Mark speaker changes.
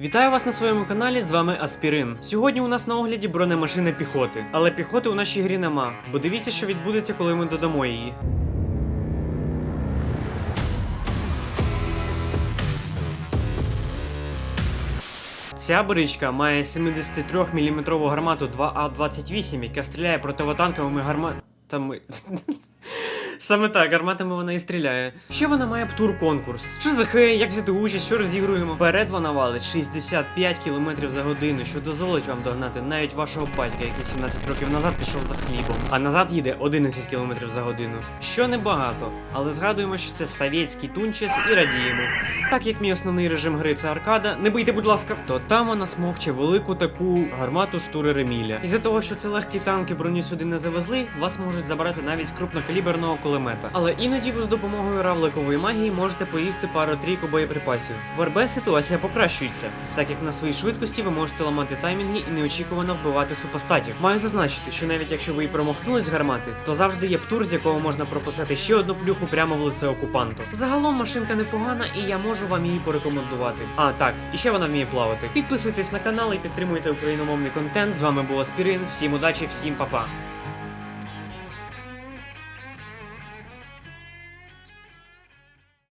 Speaker 1: Вітаю вас на своєму каналі, з вами Аспірин. Сьогодні у нас на огляді бронемашина піхоти. Але піхоти у нашій грі нема, бо дивіться, що відбудеться, коли ми додамо її. Ця бричка має 73 мм гармату 2А28, яка стріляє противотанковими гарматами. Саме так, гарматами вона і стріляє. Ще вона має птур конкурс. Що за хей, як взяти участь, що розігруємо? Вперед вона валить 65 км за годину, що дозволить вам догнати навіть вашого батька, який 17 років назад пішов за хлібом. А назад їде 11 км за годину. Що небагато, але згадуємо, що це совєтський тунчес і радіємо. Так як мій основний режим гри це аркада, не бийте, будь ласка, то там вона смокче велику таку гармату штури Реміля. Із-за того, що це легкі танки броню сюди не завезли, вас можуть забрати навіть крупнокаліберного кулемета. Але іноді ви з допомогою равликової магії можете поїсти пару-трійку боєприпасів. В РБ ситуація покращується, так як на своїй швидкості ви можете ламати таймінги і неочікувано вбивати супостатів. Маю зазначити, що навіть якщо ви і промахнулись гармати, то завжди є птур, з якого можна прописати ще одну плюху прямо в лице окупанту. Загалом машинка непогана, і я можу вам її порекомендувати. А так, і ще вона вміє плавати. Підписуйтесь на канал і підтримуйте україномовний контент. З вами був Аспірин. Всім удачі, всім па-па.